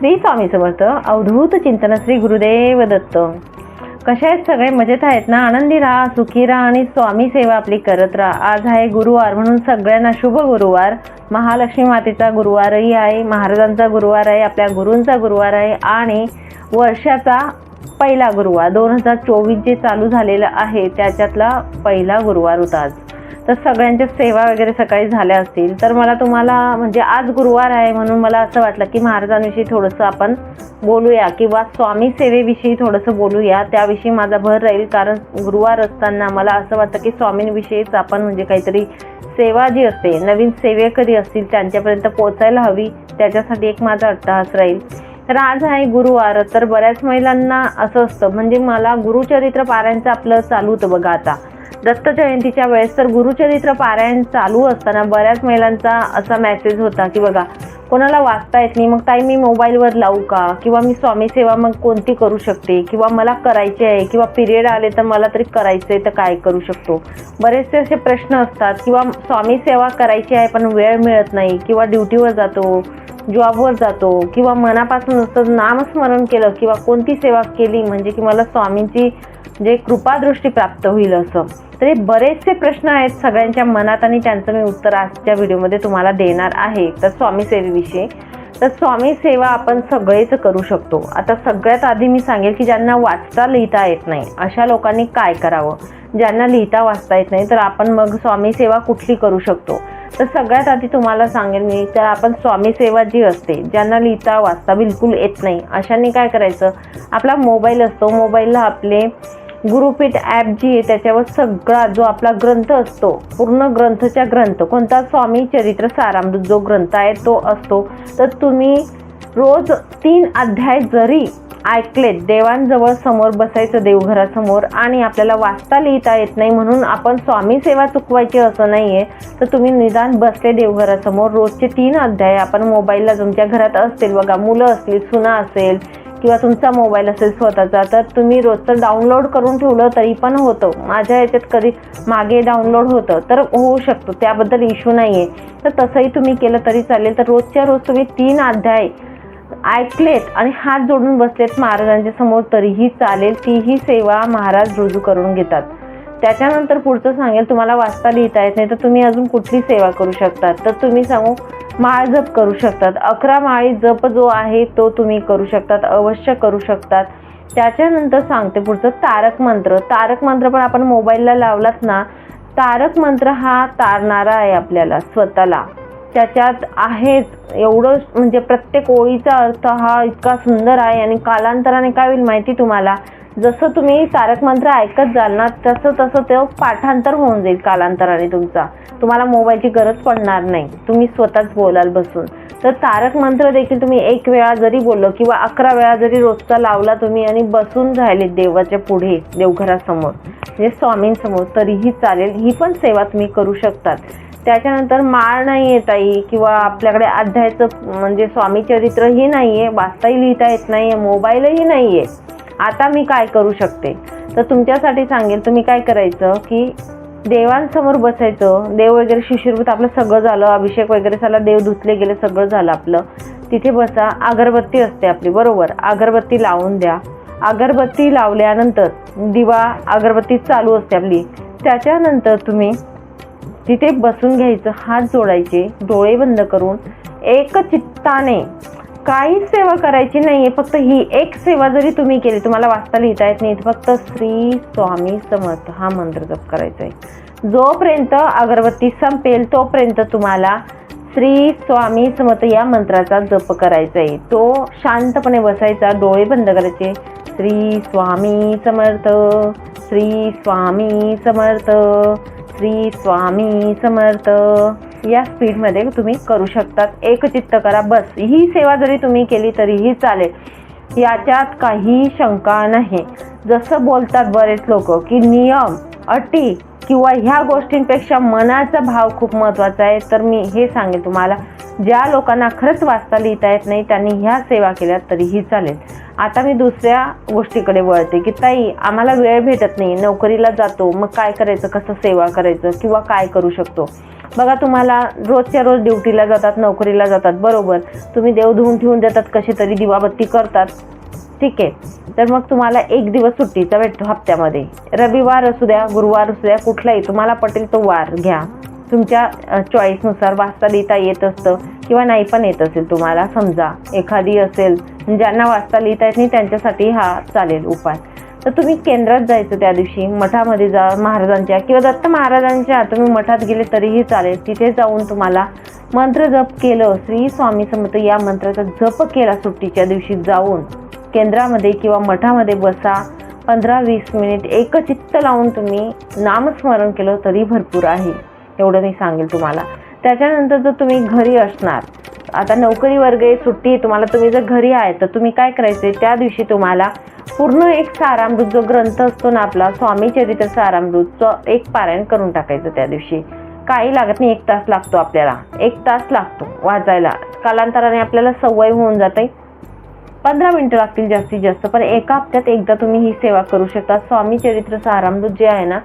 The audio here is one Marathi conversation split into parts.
श्री स्वामी समर्थ अवधूत चिंतन श्री गुरुदेव दत्त कसे आहेत सगळे? मजेत आहेत ना? आनंदी राहा सुखी राहा आणि स्वामी सेवा आपली करत राहा. आज आहे गुरुवार म्हणून सगळ्यांना शुभ गुरुवार. महालक्ष्मी मातेचा गुरुवारही आहे महाराजांचा गुरुवार आहे आपल्या गुरूंचा गुरुवार आहे आणि वर्षाचा पहिला गुरुवार. दोन हजार चोवीस जे चालू झालेलं आहे त्याच्यातला पहिला गुरुवार होता आज. तर सगळ्यांच्या सेवा वगैरे सकाळी झाल्या असतील. तर मला तुम्हाला म्हणजे आज गुरुवार आहे म्हणून मला असं वाटलं की महाराजांविषयी थोडंसं आपण बोलूया किंवा स्वामी सेवेविषयी थोडंसं बोलूया. त्याविषयी माझा भर राहील कारण गुरुवार असताना मला असं वाटतं की स्वामींविषयीच आपण म्हणजे काहीतरी सेवा जी असते नवीन सेवे कधी असतील त्यांच्यापर्यंत पोचायला हवी त्याच्यासाठी एक माझा अट्टहास राहील. तर आज आहे गुरुवार तर बऱ्याच महिलांना असं असतं म्हणजे मला गुरुचरित्र पारायणचं आपलं चालू होतं बघा आता. दत्त जयंतीच्या वेळेस तर गुरुचरित्र पारायण चालू असताना बऱ्याच महिलांचा असा मेसेज होता की बघा कोणाला वाचता येत नाही मग ताई मी मोबाईलवर लावू का? किंवा मी स्वामी सेवा मग कोणती करू शकते? किंवा मला करायची आहे किंवा पिरियड आले तर मला तरी करायचं आहे तर काय करू शकतो? बरेचसे असे प्रश्न असतात किंवा स्वामी सेवा करायची आहे पण वेळ मिळत नाही किंवा ड्युटीवर जातो जॉबवर जातो किंवा मनापासून असं नामस्मरण केलं किंवा कोणती सेवा केली म्हणजे की मला स्वामींची जे कृपादृष्टी प्राप्त होईल असं. तर हे बरेचसे प्रश्न आहेत सगळ्यांच्या मनात आणि त्यांचं मी उत्तर आजच्या व्हिडिओमध्ये तुम्हाला देणार आहे. तर स्वामी सेवेविषयी. तर स्वामी सेवा आपण सगळेच करू शकतो. आता सगळ्यात आधी मी सांगेल की ज्यांना वाचता लिहिता येत नाही अशा लोकांनी काय करावं? ज्यांना लिहिता वाचता येत नाही तर आपण मग स्वामी सेवा कुठली करू शकतो? तर सगळ्यात आधी तुम्हाला सांगेल मी तर आपण स्वामी सेवा जी असते ज्यांना लिहिता वाचता बिलकुल येत नाही अशांनी काय करायचं? आपला मोबाईल असतो. मोबाईलला आपले गुरुपीठ ॲप जी आहे त्याच्यावर सगळा जो आपला ग्रंथ असतो पूर्ण ग्रंथच्या ग्रंथ कोणता स्वामी चरित्र सारामृत जो ग्रंथ आहे तो असतो. तर तुम्ही रोज तीन अध्याय जरी ऐकलेत देवांजवळ समोर बसायचं देवघरासमोर आणि आपल्याला वाचता लिहिता येत नाही म्हणून आपण स्वामी सेवा चुकवायची असं नाही आहे तर तुम्ही निदान बसले देवघरासमोर रोजचे तीन अध्याय आपण मोबाईलला तुमच्या घरात असतील बघा मुलं असतील सुना असेल किंवा तुमचा मोबाईल असेल स्वतःचा तर तुम्ही रोजचं डाउनलोड करून ठेवलं तरी पण होतं. माझ्या याच्यात कधी मागे डाउनलोड होतं तर होऊ शकतो. त्याबद्दल इश्यू नाही आहे तर तसंही तुम्ही केलं तरी चालेल. तर रोजच्या रोज तुम्ही तीन अध्याय ऐकलेत आणि हात जोडून बसलेत महाराजांच्या समोर तरीही चालेल. तीही सेवा महाराज रुजू करून घेतात. त्याच्यानंतर पुढचं सांगेल तुम्हाला वाचता लिहिता येत नाही तर तुम्ही अजून कुठली सेवा करू शकतात? तर तुम्ही सांगू माळ जप करू शकतात. अकरा माळी जप जो आहे तो तुम्ही करू शकतात अवश्य करू शकतात. त्याच्यानंतर सांगते पुढचं तारक मंत्र. तारक मंत्र पण आपण मोबाईलला लावलात ना तारक मंत्र हा तारणारा आहे आपल्याला स्वतःला. त्याच्यात आहेच एवढं म्हणजे प्रत्येक ओळीचा अर्थ हा इतका सुंदर आहे आणि कालांतराने काय होईल माहिती तुम्हाला? जसं तुम्ही तारक मंत्र ऐकत जाल ना तसं तसं ते पाठांतर होऊन जाईल कालांतराने तुमचा. तुम्हाला मोबाईलची गरज पडणार नाही. तुम्ही स्वतःच बोलाल बसून. तर तारक मंत्र देखील तुम्ही एक वेळा जरी बोललं किंवा अकरा वेळा जरी रोजचा लावला तुम्ही आणि बसून राहिले देवाच्या पुढे देवघरासमोर म्हणजे स्वामींसमोर तरीही चालेल. ही पण सेवा तुम्ही करू शकतात. त्याच्यानंतर माळ नाही येत आई किंवा आपल्याकडे अध्यायचं म्हणजे स्वामी चरित्रही नाही आहे वाचताही लिहिता येत नाही आहे मोबाईलही नाही आहे आता मी काय करू शकते? तर तुमच्यासाठी सांगेल तुम्ही काय करायचं की देवांसमोर बसायचं. देव वगैरे शिशिरभूत आपलं सगळं झालं अभिषेक वगैरे झाला देव धुतले गेले सगळं झालं आपलं. तिथे बसा अगरबत्ती असते आपली बरोबर? अगरबत्ती लावून द्या. अगरबत्ती लावल्यानंतर दिवा अगरबत्ती चालू असते आपली. त्याच्यानंतर तुम्ही तिथे बसून घ्यायचं हात जोडायचे डोळे बंद करून एक चित्ताने काहीच सेवा करायची नाही आहे फक्त ही एक सेवा जरी तुम्ही केली तुम्हाला वाचता लिहिता येत नाही. फक्त श्री स्वामी समर्थ हा मंत्र जप करायचा आहे जोपर्यंत अगरबत्ती संपेल तोपर्यंत तुम्हाला श्री स्वामी समर्थ या मंत्राचा जप करायचा आहे तो शांतपणे बसायचा डोळे बंद करायचे. श्री स्वामी समर्थ श्री स्वामी समर्थ श्री स्वामी समर्थ. या स्पीडमध्ये तुम्ही करू शकतात. एकचित्त करा बस. ही सेवा जरी तुम्ही केली तरीही चालेल. याच्यात काही शंका नाही. जसं बोलतात बरेच लोक की नियम अटी किंवा ह्या गोष्टींपेक्षा मनाचा भाव खूप महत्त्वाचा आहे. तर मी हे सांगेन तुम्हाला. ज्या लोकांना खरंच वाचता लिहिता येत नाही त्यांनी ह्या सेवा केल्या तरीही चालेल. आता मी दुसऱ्या गोष्टीकडे वळते की ताई आम्हाला वेळ भेटत नाही. नोकरीला जातो. मग काय करायचं? कसं सेवा करायचं? किंवा काय करू शकतो? बघा तुम्हाला रोजच्या रोज ड्युटीला जातात नोकरीला जातात बरोबर. तुम्ही देव धुवून ठेवून देतात कशी तरी दिवाबत्ती करतात. ठीक आहे. तर मग तुम्हाला एक दिवस सुट्टीचा भेटतो हप्त्यामध्ये. रविवार असू द्या गुरुवार असू द्या कुठलाही तुम्हाला पटेल तो वार घ्या. तुमच्या चॉईसनुसार वाचता लिहिता येत असतं किंवा नाही पण येत असेल तुम्हाला. समजा एखादी असेल ज्यांना वाचता लिहिता येत नाही त्यांच्यासाठी हा चालेल उपाय. तर तुम्ही केंद्रात जायचं त्या दिवशी मठामध्ये जा महाराजांच्या किंवा दत्त महाराजांच्या तुम्ही मठात गेले तरीही चालेल. तिथे जाऊन तुम्हाला मंत्र जप केलं श्री स्वामी समर्थ या मंत्राचा जप केला सुट्टीच्या दिवशी जाऊन केंद्रामध्ये किंवा मठामध्ये बसा. पंधरा वीस मिनिट एकचित्त लावून तुम्ही नामस्मरण केलं तरी भरपूर आहे. एवढं मी सांगेल तुम्हाला. त्याच्यानंतर जर तुम्ही घरी असणार आता नोकरी वर्ग सुट्टी तुम्हाला तुम्ही जर घरी आहे तर तुम्ही काय करायचे त्या दिवशी तुम्हाला पूर्ण एक सारामृत जो ग्रंथ असतो ना आपला स्वामी चरित्र सारामृतचं एक पारायण करून टाकायचं त्या दिवशी. काही लागत नाही एक तास लागतो आपल्याला. एक तास लागतो वाचायला. कालांतराने आपल्याला सवय होऊन जाते. पंधरा मिनटं लागतील जास्तीत जास्त पण एका हप्त्यात एकदा तुम्ही ही सेवा करू शकता. स्वामी चरित्र सारामृत जे आहे ना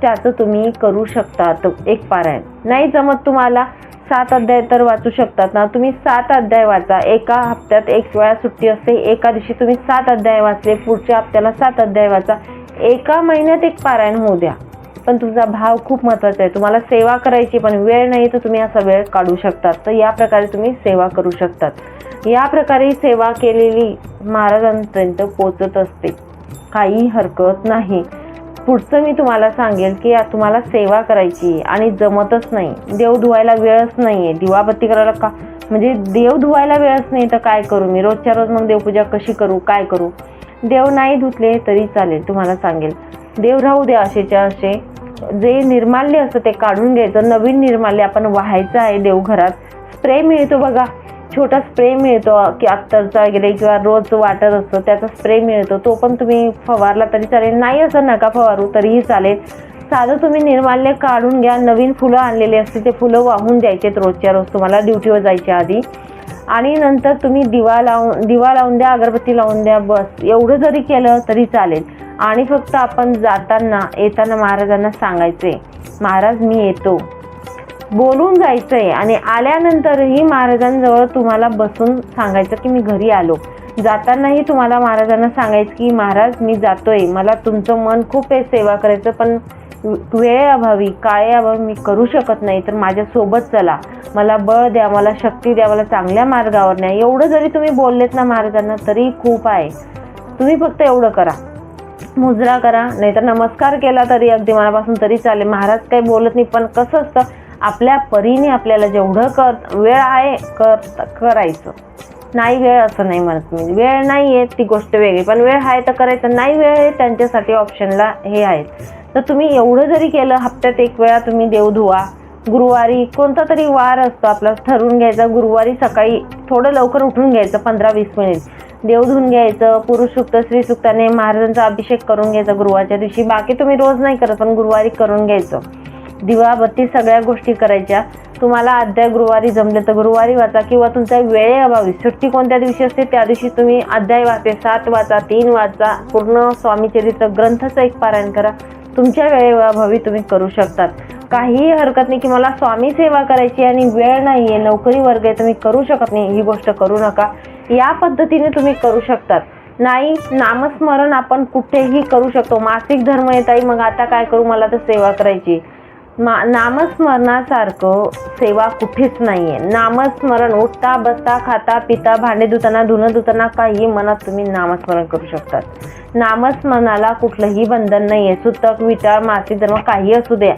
त्याचं तुम्ही करू शकता एक पारायण. नाही जमत तुम्हाला सात अध्याय तर वाचू शकतात ना. तुम्ही सात अध्याय वाचा. एका हप्त्यात एक वेळा सुट्टी असते. एका दिवशी तुम्ही सात अध्याय वाचले. पुढच्या हप्त्याला सात अध्याय वाचा. एका महिन्यात एक पारायण होऊ द्या. पण तुमचा भाव खूप महत्त्वाचा आहे. तुम्हाला सेवा करायची पण वेळ नाही तर तुम्ही असा वेळ काढू शकतात. तर या प्रकारे तुम्ही सेवा करू शकतात. या प्रकारे सेवा केलेली महाराजांपर्यंत पोचत असते. काही हरकत नाही. पुढचं मी तुम्हाला सांगेल की तुम्हाला सेवा करायची आणि जमतच नाही. देव धुवायला वेळच नाही आहे दिवाबत्ती करायला का म्हणजे देव धुवायला वेळच नाही तर काय करू मी? रोजच्या रोज मग देवपूजा कशी करू? काय करू? देव नाही धुतले तरी चालेल तुम्हाला सांगेल. देव राहू द्या असेच्या असे. जे निर्माल्य असतं ते काढून घ्यायचं. नवीन निर्माल्य आपण व्हायचं आहे देवघरात. स्प्रे मिळतो बघा. छोटा स्प्रे मिळतो की अत्तरचा वगैरे किंवा रोज वाटर असतो त्याचा स्प्रे मिळतो तो पण तुम्ही फवारला तरी चालेल. नाही असं नका फवारू तरीही चालेल. साधं तुम्ही निर्माल्य काढून घ्या नवीन फुलं आणलेली असते ते फुलं वाहून द्यायचेत रोजच्या रोज तुम्हाला ड्युटीवर जायच्या आधी. आणि नंतर तुम्ही दिवा लावून दिवा लावून द्या अगरबत्ती लावून द्या बस एवढं जरी केलं तरी चालेल. आणि फक्त आपण जाताना येताना महाराजांना सांगायचे महाराज मी येतो. बोलून जायचंय आणि आल्यानंतरही महाराजांजवळ तुम्हाला बसून सांगायचं की मी घरी आलो. जातानाही तुम्हाला महाराजांना सांगायचं की महाराज मी जातोय. मला तुमचं मन खूप आहे सेवा करायचं पण वेळेअभावी काळेअभावी मी करू शकत नाही. तर माझ्यासोबत चला. मला बळ द्या. मला शक्ती द्या. मला चांगल्या मार्गावर न्या. एवढं जरी तुम्ही बोललेत ना महाराजांना तरी खूप आहे. तुम्ही फक्त एवढं करा. मुजरा करा. नाहीतर नमस्कार केला तरी अगदी मनापासून तरी चालेल. महाराज काही बोलत नाही पण कसं असतं आपल्या परीने आपल्याला जेवढं कर वेळ आहे कर करायचं. नाही वेळ असं नाही म्हणत मी. वेळ नाही आहे ती गोष्ट वेगळी. पण वेळ आहे तर करायचं. नाही वेळ आहे त्यांच्यासाठी ऑप्शनला हे आहेत. तर तुम्ही एवढं जरी केलं हप्त्यात एक वेळा तुम्ही देव धुवा. गुरुवारी कोणता तरी वार असतो आपला ठरवून घ्यायचा. गुरुवारी सकाळी थोडं लवकर उठून घ्यायचं पंधरा वीस मिनिट. देव धुवून घ्यायचं पुरुष सुक्त स्त्री सुक्ताने महाराजांचा अभिषेक करून घ्यायचा गुरुवारच्या दिवशी. बाकी तुम्ही रोज नाही करत पण गुरुवारी करून घ्यायचं. दिवाबत्ती सगळ्या गोष्टी करायच्या. तुम्हाला अध्याय गुरुवारी जमले तर गुरुवारी वाचा किंवा तुमच्या वेळेअभावी सुट्टी कोणत्या दिवशी असते? त्या दिवशी तुम्ही अध्याय वाचे सात वाचा तीन वाचा. पूर्ण स्वामीचरित्र ग्रंथचं एक पारायण करा. तुमच्या वेळेअभावी तुम्ही करू शकतात. काहीही हरकत नाही की मला स्वामी सेवा करायची आणि वेळ नाही आहे नोकरी वर्ग आहे तुम्ही करू शकत नाही. ही गोष्ट करू नका. या पद्धतीने तुम्ही करू शकतात. नाही नामस्मरण आपण कुठेही करू शकतो. मासिक धर्म येत आहे मग आता काय करू? मला तर सेवा करायची मा नामस्मरणासारखं सेवा कुठेच नाही आहे नामस्मरण उठता बसता खाता पिता भांडे धुताना धुणं धुताना काही मनात तुम्ही नामस्मरण करू शकतात. नामस्मरणाला कुठलंही बंधन नाही आहे सुतक विचार मासिक धर्म काही असू द्या.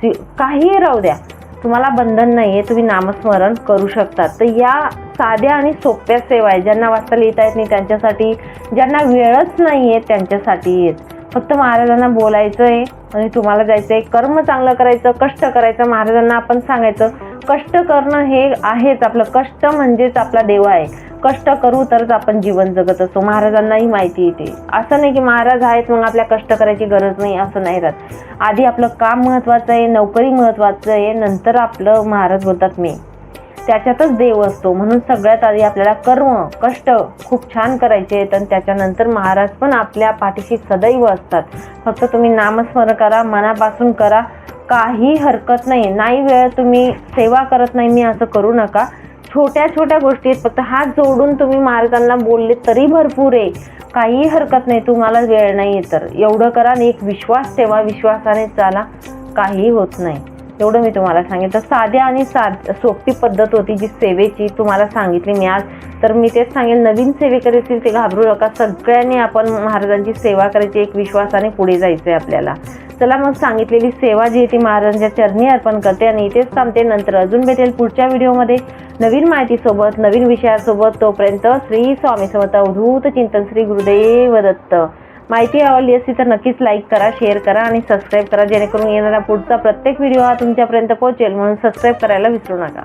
सि- काहीही राहू द्या. तुम्हाला बंधन नाही आहे तुम्ही नामस्मरण करू शकता तर या साध्या आणि सोप्या सेवा आहे ज्यांना वाचता लिहिता येत नाही त्यांच्यासाठी ज्यांना वेळच नाही आहे त्यांच्यासाठी येत. फक्त महाराजांना बोलायचं आहे आणि तुम्हाला जायचं आहे कर्म चांगलं करायचं कष्ट करायचं महाराजांना आपण सांगायचं कष्ट करणं हे आहेच. आपलं कष्ट म्हणजेच आपला देव आहे. कष्ट करू तरच आपण जीवन जगत असतो. महाराजांनाही माहिती येते असं नाही की महाराज आहेत मग आपल्या कष्ट करायची गरज नाही असं नाही राहत. आधी आपलं काम महत्त्वाचं आहे नोकरी महत्त्वाचं आहे नंतर आपलं महाराज बोलतात मी. त्याच्यातच देव असतो. म्हणून सगळ्यात आधी आपल्याला कर्म कष्ट खूप छान करायचे आहेत आणि त्याच्यानंतर महाराज पण आपल्या पाठीशी सदैव असतात. फक्त तुम्ही नामस्मरण करा मनापासून करा. काही हरकत नाही. नाही वेळ तुम्ही सेवा करत नाही मी असं करू नका. छोट्या छोट्या गोष्टी आहेत. फक्त हात जोडून तुम्ही महाराजांना बोलले तरी भरपूर आहे. काही हरकत नाही. तुम्हाला वेळ नाही आहे तर. एवढं करा आणि एक विश्वास ठेवा. विश्वासाने चाला. काही होत नाही. एवढं मी तुम्हाला सांगितलं साध्या आणि साध सोपी पद्धत होती जी सेवेची तुम्हाला सांगितली मी आज. तर मी तेच सांगेल नवीन सेवेकरी असतील ते घाबरू नका. सगळ्यांनी आपण महाराजांची सेवा करायची एक विश्वासाने पुढे जायचं आहे आपल्याला. चला मग सांगितलेली सेवा जी आहे ती महाराजांच्या चरणी अर्पण करते आणि इथेच थांबते. नंतर अजून भेटेल पुढच्या व्हिडिओमध्ये. नवीन माहितीसोबत नवीन विषयासोबत तोपर्यंत श्री स्वामी समर्थ अवधूत चिंतन श्री गुरुदेव दत्त. माहिती आवडली असती तर नक्कीच लाईक करा शेअर करा आणि सबस्क्राईब करा जेणेकरून येणारा पुढचा प्रत्येक व्हिडिओ हा तुमच्यापर्यंत पोहोचेल. म्हणून सबस्क्राईब करायला विसरू नका.